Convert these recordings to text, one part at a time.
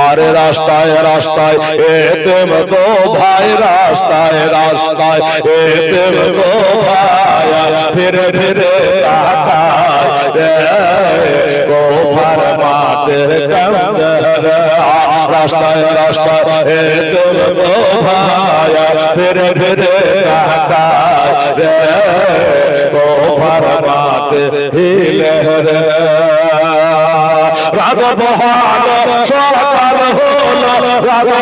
আরে রাস্তায় রাস্তায় এতেম গো ভাই রাস্তায় রাস্তায় এতেম গো ভাই ফিরে ফিরে গোফার রাস্তায় রাস্তায় এতেম গো ভাই ফিরে ফিরে গোফার মাঠে হিলে রে। বহাল সরকার হলো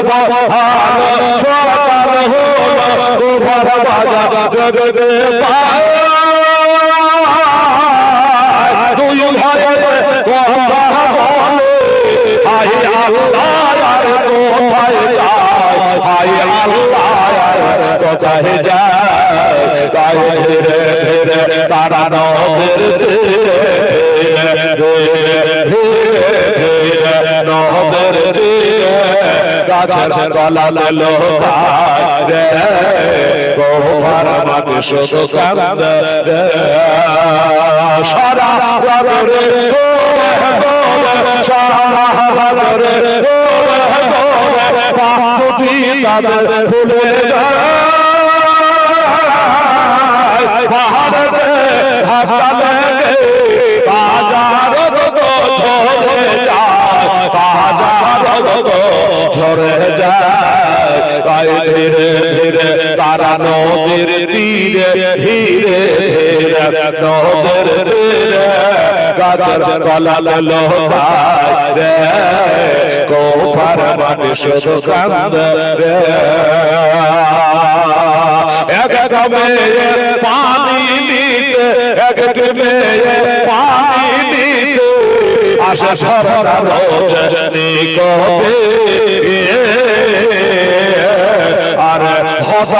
বহাল সরকার হলো গোবর বাজা জগতে পায় তারা নদের গাছের তলা লো রে গোফার মাটি শুধু সারা রে সারা রে ফুলে যায়। তাই ধীরে ধীরে তারা নদীর তীরে ধীরে ধীরে নদীর তীরে গাছের তলা লোকায় রে গোপার মাটি শুধু রে এক পানি দিতে এক পানি দিতে আশা সরা রোজ নিকটে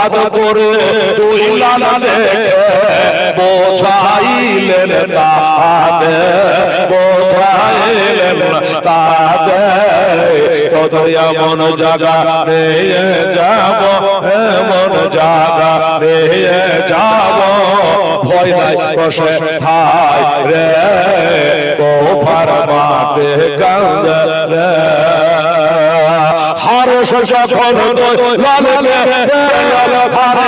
হঠাৎ করে দেখে বোঝাইলেন তাদে বোঝাইলেন তাদে কত এমন জায়গা রে যাব এমন জায়গা রে যাব। ভয় নাই, বসে থাই রে, গোফার মাঠে কান্দে রে। হারস যখন লালে